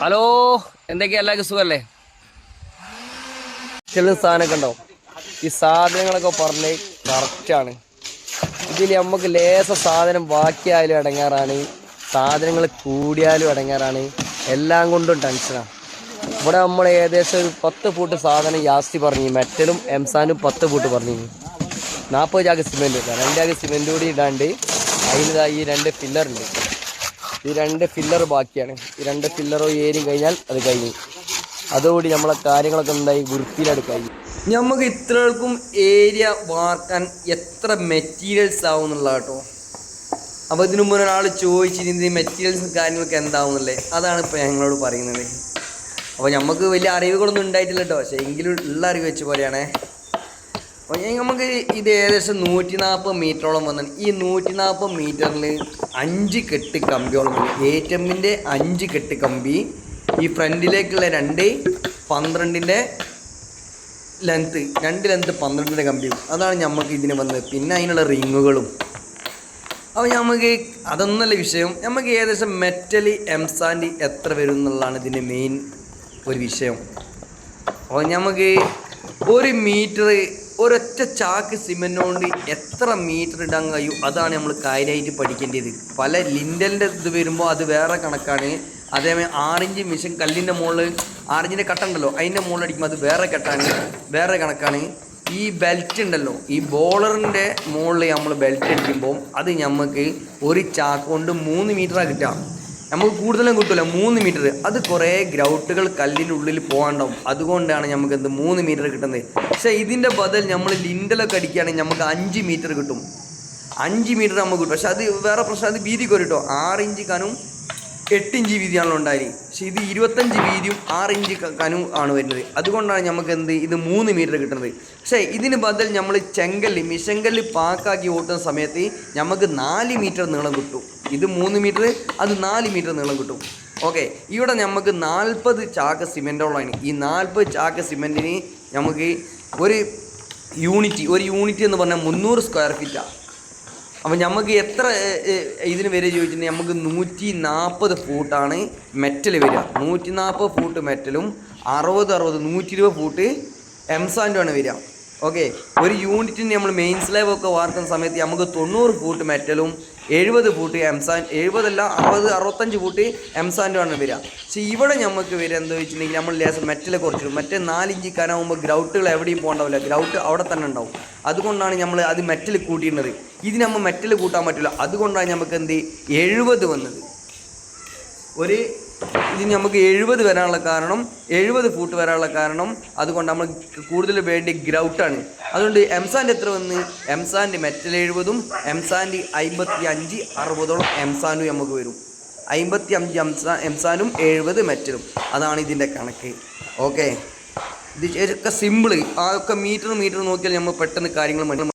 Hello എന്തൊക്കെയാ? എല്ലാവർക്കും സുഖല്ലേ? ചില സാധനമൊക്കെ ഉണ്ടാവും. ഈ സാധനങ്ങളൊക്കെ പറഞ്ഞ് കറക്റ്റാണ് ഇതിൽ നമുക്ക് ലേസ സാധനം ബാക്കിയായാലും ഇടങ്ങാറാണ് സാധനങ്ങൾ കൂടിയാലും ഇടങ്ങാറാണ് എല്ലാം കൊണ്ടും ടെൻഷനാണ് ഇവിടെ നമ്മൾ ഏകദേശം ഒരു പത്ത് ഫൂട്ട് സാധനം ജാസ്തി പറഞ്ഞു. മെറ്റലും എംസാനും പത്ത് ഫൂട്ട് പറഞ്ഞു. നാൽപ്പത് ചാക്ക് സിമെന്റ് രണ്ട് ചാക്ക് സിമെന്റ് കൂടി ഇടാണ്ട് അതിലിതാ ഈ രണ്ട് പില്ലറുണ്ട് ഈ രണ്ട് ഫില്ലർ ബാക്കിയാണ്. ഈ രണ്ട് ഫില്ലറോ ഏരിയും കഴിഞ്ഞാൽ അത് കഴിഞ്ഞു. അതുകൂടി നമ്മളെ കാര്യങ്ങളൊക്കെ എന്തായി? കഴിഞ്ഞു നമുക്ക് ഇത്രകൾക്കും ഏരിയ വാർക്കാൻ എത്ര മെറ്റീരിയൽസ് ആവും എന്നുള്ള കേട്ടോ അപ്പോൾ ഇതിനു മുമ്പ് ഒരാൾ ചോദിച്ചിരുന്നത് മെറ്റീരിയൽസും കാര്യങ്ങളൊക്കെ എന്താവുന്നല്ലേ അതാണ് ഇപ്പോൾ ഞങ്ങളോട് പറയുന്നത്. അപ്പോൾ നമുക്ക് വലിയ അറിവുകളൊന്നും ഉണ്ടായിട്ടില്ല കേട്ടോ പക്ഷേ എങ്കിലും ഉള്ള അറിവ് വെച്ച് പോലെയാണേ. നമുക്ക് ഇത് ഏകദേശം നൂറ്റി നാൽപ്പത് മീറ്ററോളം വന്നാണ് ഈ നൂറ്റി നാൽപ്പത് മീറ്ററിൽ അഞ്ച് കെട്ട് കമ്പിയോളം എ ടി എമ്മിന്റെ അഞ്ച് കെട്ട് കമ്പി ഈ ഫ്രണ്ടിലേക്കുള്ള രണ്ട് പന്ത്രണ്ടിന്റെ ലെങ്ത്ത് രണ്ട് ലെങ്ത്ത് പന്ത്രണ്ടിന്റെ കമ്പിയും അതാണ് നമുക്ക് ഇതിന് വന്നത്. പിന്നെ അതിനുള്ള റിങ്ങുകളും. അപ്പോൾ നമുക്ക് അതൊന്നല്ല വിഷയം. നമുക്ക് ഏകദേശം മെറ്റൽ എംസാൻഡ് എത്ര വരും എന്നുള്ളതാണ് ഇതിന്റെ മെയിൻ ഒരു വിഷയം. അപ്പോൾ നമുക്ക് ഒരു മീറ്റർ ഒരൊറ്റ ചാക്ക് സിമെന്റ് കൊണ്ട് എത്ര മീറ്റർ ഇടാൻ കഴിയും? അതാണ് നമ്മൾ കാര്യമായിട്ട് പഠിക്കേണ്ടത്. പല ലിൻഡലിന്റെ ഇത് വരുമ്പോൾ അത് വേറെ കണക്കാണ്. അതേമാതിരി ആറിഞ്ച് മിഷൻ കല്ലിന്റെ മുകളിൽ ആറിഞ്ചിന്റെ കട്ട ഉണ്ടല്ലോ അതിന്റെ മുകളിൽ അടിക്കുമ്പോൾ അത് വേറെ കെട്ടാണ്. വേറെ കണക്കാണ്. ഈ ബെൽറ്റ് ഉണ്ടല്ലോ? ഈ ബോളറിന്റെ മുകളിൽ നമ്മൾ ബെൽറ്റ് അടിക്കുമ്പോൾ അത് നമുക്ക് ഒരു ചാക്ക് കൊണ്ട് മൂന്ന് മീറ്ററാണ് കിട്ടുക. നമുക്ക് കൂടുതലും കിട്ടില്ല മൂന്ന് മീറ്റർ അത് കുറേ ഗ്രൗട്ടുകൾ കല്ലിന്റെ ഉള്ളിൽ പോകാണ്ടാവും അതുകൊണ്ടാണ് നമുക്ക് എന്ത് മൂന്ന് മീറ്റർ കിട്ടുന്നത്. പക്ഷേ ഇതിന്റെ ബദൽ നമ്മൾ ലിൻഡലൊക്കെ അടിക്കുകയാണെങ്കിൽ നമുക്ക് അഞ്ച് മീറ്റർ കിട്ടും. അഞ്ച് മീറ്റർ നമുക്ക് കിട്ടും. പക്ഷെ അത് വേറെ പ്രശ്നം. അത് വീതി കുറട്ടോ ആറ് ഇഞ്ച് കനും എട്ട് ഇഞ്ച് വീതിയാണല്ലോ ഉണ്ടായിരുന്നത് പക്ഷേ ഇത് ഇരുപത്തഞ്ച് വീതിയും ആറ് ഇഞ്ച് കനു ആണ് വരുന്നത്. അതുകൊണ്ടാണ് നമുക്ക് എന്ത് ഇത് മൂന്ന് മീറ്റർ കിട്ടുന്നത്. പക്ഷേ ഇതിന് ബദൽ നമ്മൾ ചെങ്കല്ല് മിഷങ്കല്ല് പാക്കാക്കി ഓട്ടുന്ന സമയത്ത് നമുക്ക് നാല് മീറ്റർ നീളം കിട്ടും. ഇത് മൂന്ന് മീറ്റർ അത് നാല് മീറ്റർ നീളം കിട്ടും. ഓക്കെ. ഇവിടെ നമുക്ക് നാൽപ്പത് ചാക്ക് സിമെന്റോളാണ് ഈ നാൽപ്പത് ചാക്ക് സിമെന്റിന് നമുക്ക് ഒരു യൂണിറ്റ് ഒരു യൂണിറ്റ് എന്ന് പറഞ്ഞാൽ മുന്നൂറ് സ്ക്വയർ ഫീറ്റാണ് അപ്പം നമുക്ക് എത്ര ഇതിന് വരെ ചോദിച്ചിട്ടുണ്ടെങ്കിൽ നമുക്ക് നൂറ്റി നാൽപ്പത് ഫൂട്ടാണ് മെറ്റൽ വരിക. നൂറ്റി നാൽപ്പത് ഫൂട്ട് മെറ്റലും അറുപത് അറുപത് നൂറ്റി ഇരുപത് ഫൂട്ട് എംസാൻഡുമാണ് വരിക. ഓക്കെ? ഒരു യൂണിറ്റിന് നമ്മൾ മെയിൻ സ്ലാബ് ഒക്കെ വാർക്കുന്ന സമയത്ത് നമുക്ക് തൊണ്ണൂറ് ഫൂട്ട് മെറ്റലും എഴുപത് ഫൂട്ട് എംസാൻ എഴുപതല്ല അറുപത് അറുപത്തഞ്ച് ഫൂട്ട് എംസാൻഡുമാണ് വരിക. പക്ഷേ ഇവിടെ നമുക്ക് വരിക എന്താ വെച്ചിട്ടുണ്ടെങ്കിൽ നമ്മൾ ലേസം മെറ്റൽ കുറച്ചിടും. മറ്റേ നാലിഞ്ച് കനാവുമ്പോൾ ഗ്രൗട്ടുകൾ എവിടെയും പോകണ്ടാവില്ല. ഗ്രൗട്ട് അവിടെ തന്നെ ഉണ്ടാവും. അതുകൊണ്ടാണ് നമ്മൾ അത് മെറ്റൽ കൂട്ടിയിരുന്നത് ഇതിന് നമ്മൾ മെറ്റൽ കൂട്ടാൻ പറ്റില്ല അതുകൊണ്ടാണ് നമുക്ക് എന്ത് എഴുപത് വന്നത്. ഒരു ഇതിന് നമുക്ക് എഴുപത് വരാനുള്ള കാരണം എഴുപത് ഫൂട്ട് വരാനുള്ള കാരണം അതുകൊണ്ട് നമ്മൾ കൂടുതൽ വേണ്ടി ഗ്രൗട്ടാണ് അതുകൊണ്ട് എംസാന്റെ എത്ര വന്ന്? എംസാന്റെ മെറ്റൽ എഴുപതും എംസാന്റെ അമ്പത്തി അഞ്ച് അറുപതോളം എംസാനും നമുക്ക് വരും. അമ്പത്തി അഞ്ച് എംസാ എംസാനും എഴുപത് മെറ്റലും അതാണ് ഇതിന്റെ കണക്ക്. ഓക്കെ? ഇത് ശരിക്കും സിമ്പിൾ ഒക്കെ മീറ്റർ മീറ്റർ നോക്കിയാൽ നമ്മൾ പെട്ടെന്ന് കാര്യങ്ങൾ മനസ്സിലാവും